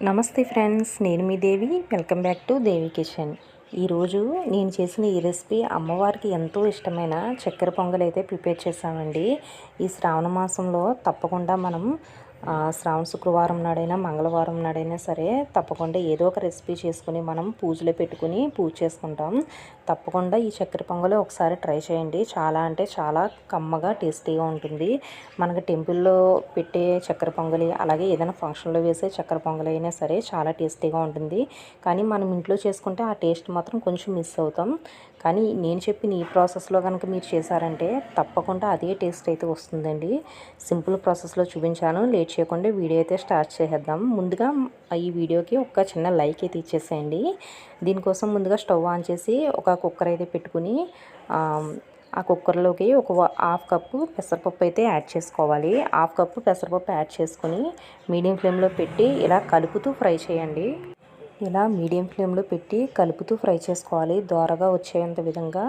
నమస్తే ఫ్రెండ్స్ నేను మీ Devi. Welcome back to Devi kitchen. ఈరోజు నేను చేసిన ఈ రెసిపీ అమ్మవారికి ఎంతో ఇష్టమైన చక్కెర పొంగల్ అయితే ప్రిపేర్ చేశామండి. ఈ శ్రావణ మాసంలో తప్పకుండా మనం శ్రావణ శుక్రవారం నాడైనా మంగళవారం నాడైనా సరే తప్పకుండా ఏదో ఒక రెసిపీ చేసుకుని మనం పూజలో పెట్టుకుని పూజ చేసుకుంటాం. తప్పకుండా ఈ చక్కెర పొంగలి ఒకసారి ట్రై చేయండి. చాలా అంటే చాలా కమ్మగా టేస్టీగా ఉంటుంది. మనకి టెంపుల్లో పెట్టే చక్కెర పొంగలి అలాగే ఏదైనా ఫంక్షన్లో వేసే చక్కెర పొంగలి అయినా సరే చాలా టేస్టీగా ఉంటుంది. కానీ మనం ఇంట్లో చేసుకుంటే ఆ టేస్ట్ మాత్రం కొంచెం మిస్ అవుతాం. కానీ నేను చెప్పిన ఈ ప్రాసెస్లో కనుక మీరు చేశారంటే తప్పకుండా అదే టేస్ట్ అయితే వస్తుందండి. సింపుల్ ప్రాసెస్లో చూపించాను. లేట్ చేయకుండా వీడియో అయితే స్టార్ట్ చేసేద్దాం. ముందుగా ఈ వీడియోకి ఒక చిన్న లైక్ అయితే ఇచ్చేసేయండి. దీనికోసం ముందుగా స్టవ్ ఆన్ చేసి ఒక కుక్కర్ అయితే పెట్టుకుని ఆ, కుక్కర్లోకి ఒక హాఫ్ కప్పు పెసరపప్పు అయితే యాడ్ చేసుకోవాలి. హాఫ్ కప్పు పెసరపప్పు యాడ్ చేసుకుని మీడియం ఫ్లేమ్లో పెట్టి ఇలా కలుపుతూ ఫ్రై చేయండి. ఇలా మీడియం ఫ్లేమ్లో పెట్టి కలుపుతూ ఫ్రై చేసుకోవాలి. దోరగా వచ్చేంత విధంగా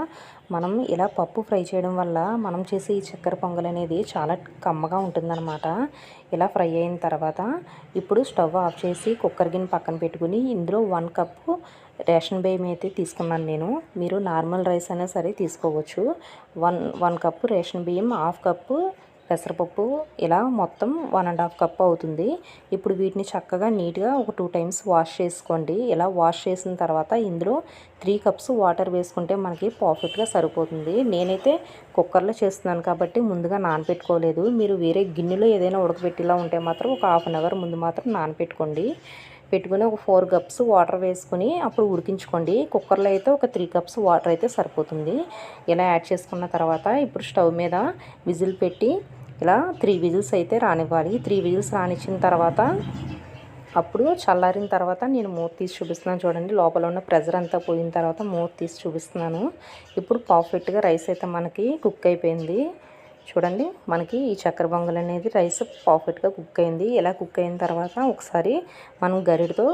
మనం ఇలా పప్పు ఫ్రై చేయడం వల్ల మనం చేసే ఈ చక్కెర పొంగల్ అనేది చాలా కమ్మగా ఉంటుందన్నమాట. ఇలా ఫ్రై అయిన తర్వాత ఇప్పుడు స్టవ్ ఆఫ్ చేసి కుక్కర్ గిన్నె పక్కన పెట్టుకుని ఇందులో వన్ కప్పు రేషన్ బియ్యం అయితే తీసుకున్నాను నేను. మీరు నార్మల్ రైస్ అయినా సరే తీసుకోవచ్చు. వన్ వన్ కప్పు రేషన్ బియ్యం హాఫ్ కప్పు పెసరపప్పు ఇలా మొత్తం వన్ అండ్ హాఫ్ కప్ అవుతుంది. ఇప్పుడు వీటిని చక్కగా నీట్గా ఒక టూ టైమ్స్ వాష్ చేసుకోండి. ఇలా వాష్ చేసిన తర్వాత ఇందులో త్రీ కప్స్ వాటర్ వేసుకుంటే మనకి పర్ఫెక్ట్గా సరిపోతుంది. నేనైతే కుక్కర్లో చేస్తున్నాను కాబట్టి ముందుగా నానపెట్టుకోలేదు. మీరు వేరే గిన్నెలో ఏదైనా ఉడకబెట్టేలా ఉంటే మాత్రం ఒక హాఫ్ అన్ అవర్ ముందు మాత్రం నానపెట్టుకోండి. పెట్టుకుని ఒక ఫోర్ కప్స్ వాటర్ వేసుకుని అప్పుడు ఉడికించుకోండి. కుక్కర్లో అయితే ఒక త్రీ కప్స్ వాటర్ అయితే సరిపోతుంది. ఇలా యాడ్ చేసుకున్న తర్వాత ఇప్పుడు స్టవ్ మీద విజిల్ పెట్టి ఇలా త్రీ విజిల్స్ అయితే రానివ్వాలి. త్రీ విజిల్స్ రానిచ్చిన తర్వాత అప్పుడు చల్లారిన తర్వాత నేను మూత తీసి చూపిస్తున్నాను చూడండి. లోపల ఉన్న ప్రెజర్ అంతా పోయిన తర్వాత మూత తీసి చూపిస్తున్నాను. ఇప్పుడు పర్ఫెక్ట్గా రైస్ అయితే మనకి కుక్ అయిపోయింది. చూడండి మనకి ఈ చక్కెర బొంగలు అనేది రైస్ పర్ఫెక్ట్గా కుక్ అయింది. ఇలా కుక్ అయిన తర్వాత ఒకసారి మనం గరిటతో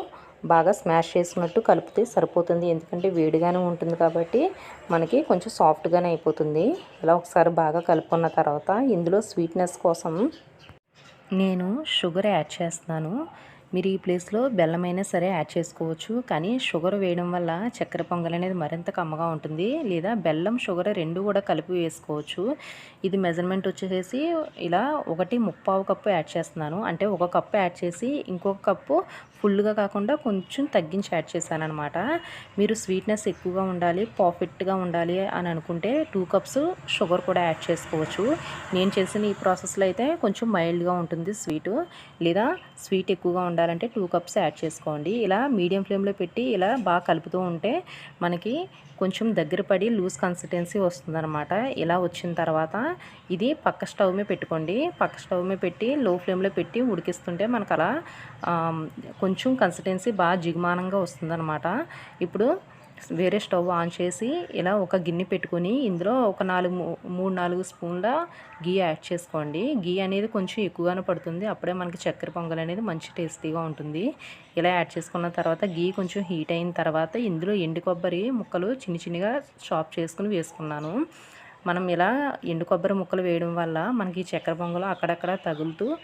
బాగా స్మాష్ చేసుకున్నట్టు కలిపితే సరిపోతుంది. ఎందుకంటే వేడిగానే ఉంటుంది కాబట్టి మనకి కొంచెం సాఫ్ట్గానే అయిపోతుంది. ఇలా ఒకసారి బాగా కలుపుకున్న తర్వాత ఇందులో స్వీట్నెస్ కోసం నేను షుగర్ యాడ్ చేస్తున్నాను. మీరు ఈ ప్లేస్లో బెల్లమైనా సరే యాడ్ చేసుకోవచ్చు. కానీ షుగర్ వేయడం వల్ల చక్కెర పొంగల్ అనేది మరింత కమ్మగా ఉంటుంది. లేదా బెల్లం షుగర్ రెండు కూడా కలిపి వేసుకోవచ్చు. ఇది మెజర్మెంట్ వచ్చేసి ఇలా ఒకటి ముప్పావు కప్పు యాడ్ చేస్తున్నాను. అంటే ఒక కప్పు యాడ్ చేసి ఇంకొక కప్పు ఫుల్గా కాకుండా కొంచెం తగ్గించి యాడ్ చేశాను అనమాట మీరు స్వీట్నెస్ ఎక్కువగా ఉండాలి పర్ఫెక్ట్గా ఉండాలి అని అనుకుంటే టూ కప్స్ షుగర్ కూడా యాడ్ చేసుకోవచ్చు. నేను చేసిన ఈ ప్రాసెస్లో అయితే కొంచెం మైల్డ్గా ఉంటుంది స్వీట్. లేదా స్వీట్ ఎక్కువగా ఉండాలి ఉండాలంటే టూ కప్స్ యాడ్ చేసుకోండి. ఇలా మీడియం ఫ్లేమ్లో పెట్టి ఇలా బాగా కలుపుతూ ఉంటే మనకి కొంచెం దగ్గర పడి లూజ్ కన్సిస్టెన్సీ వస్తుందన్నమాట. ఇలా వచ్చిన తర్వాత ఇది పక్క స్టవ్ మీద పెట్టుకోండి. పక్క స్టవ్ మీద పెట్టి లో ఫ్లేమ్లో పెట్టి ఉడికిస్తుంటే మనకు అలా కొంచెం కన్సిస్టెన్సీ బాగా జిగుమానంగా వస్తుందన్నమాట. ఇప్పుడు వేరే స్టవ్ ఆన్ చేసి ఇలా ఒక గిన్నె పెట్టుకొని ఇందులో ఒక నాలుగు మూ- మూడు నాలుగు స్పూన్ల గీ యాడ్ చేసుకోండి. గీ అనేది కొంచెం ఎక్కువగానే పడుతుంది. అప్పుడే మనకి చక్కెర పొంగల్ అనేది మంచి టేస్టీగా ఉంటుంది. ఇలా యాడ్ చేసుకున్న తర్వాత గీ కొంచెం హీట్ అయిన తర్వాత ఇందులో ఎండు కొబ్బరి ముక్కలు చిన్న చిన్నగా చాప్ చేసుకుని వేసుకున్నాను. మనం ఇలా ఎండు కొబ్బరి ముక్కలు వేయడం వల్ల మనకి ఈ చక్కెర పొంగలు అక్కడక్కడ తగులుతూ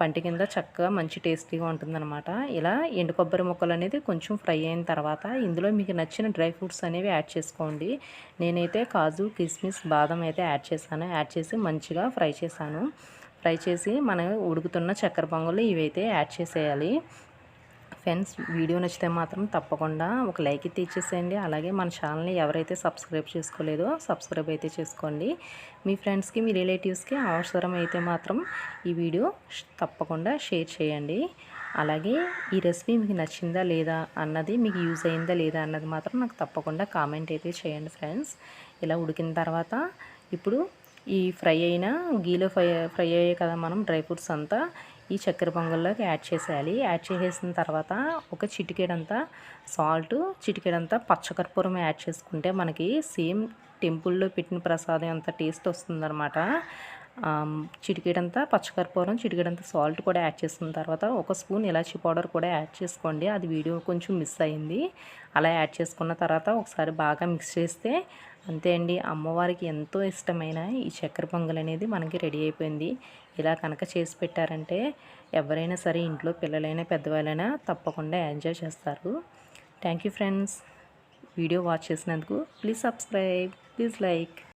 పంటి కింద చక్కగా మంచి టేస్టీగా ఉంటుందన్నమాట. ఇలా ఎండు కొబ్బరి ముక్కలు అనేది కొంచెం ఫ్రై అయిన తర్వాత ఇందులో మీకు నచ్చిన డ్రై ఫ్రూట్స్ అనేవి యాడ్ చేసుకోండి. నేనైతే కాజు కిస్మిస్ బాదం అయితే యాడ్ చేశాను. యాడ్ చేసి మంచిగా ఫ్రై చేశాను. ఫ్రై చేసి మనం ఉడుకుతున్న చక్కెర పొంగలు ఇవైతే యాడ్ చేసేయాలి. ఫ్రెండ్స్ వీడియో నచ్చితే మాత్రం తప్పకుండా ఒక లైక్ అయితే ఇచ్చేసేయండి. అలాగే మన ఛానల్ని ఎవరైతే సబ్స్క్రైబ్ చేసుకోలేదో సబ్స్క్రైబ్ అయితే చేసుకోండి. మీ ఫ్రెండ్స్కి మీ రిలేటివ్స్కి అవసరం అయితే మాత్రం ఈ వీడియో తప్పకుండా షేర్ చేయండి. అలాగే ఈ రెసిపీ మీకు నచ్చిందా లేదా అన్నది మీకు యూజ్ అయిందా లేదా అన్నది మాత్రం నాకు తప్పకుండా కామెంట్ అయితే చేయండి ఫ్రెండ్స్. ఇలా ఉడికిన తర్వాత ఇప్పుడు ఈ ఫ్రై అయిన గీలో ఫ్రై ఫ్రై అయ్యాయి కదా మనం డ్రై ఫ్రూట్స్ అంతా ఈ చక్కెర పొంగల్లోకి యాడ్ చేసేయాలి. యాడ్ చేసేసిన తర్వాత ఒక చిటికేడంతా సాల్ట్ చిటికేడంతా పచ్చకర్పూరం యాడ్ చేసుకుంటే మనకి సేమ్ టెంపుల్లో పెట్టిన ప్రసాదం అంత టేస్ట్ వస్తుందన్నమాట. చిటికెడంతా పచ్చకర్పూరం చిటికెడంతా సాల్ట్ కూడా యాడ్ చేసుకున్న తర్వాత ఒక స్పూన్ ఇలాచీ పౌడర్ కూడా యాడ్ చేసుకోండి. అది వీడియో కొంచెం మిస్ అయింది. అలా యాడ్ చేసుకున్న తర్వాత ఒకసారి బాగా మిక్స్ చేస్తే అంతే అండి. అమ్మవారికి ఎంతో ఇష్టమైన ఈ చక్కెర పొంగల్ అనేది మనకి రెడీ అయిపోయింది. ఇలా కనుక చేసి పెట్టారంటే ఎవరైనా సరే ఇంట్లో పిల్లలైనా పెద్దవాళ్ళైనా తప్పకుండా ఎంజాయ్ చేస్తారు. Thank you friends. Video watch చేసినందుకు ప్లీజ్ సబ్స్క్రైబ్ ప్లీజ్ లైక్.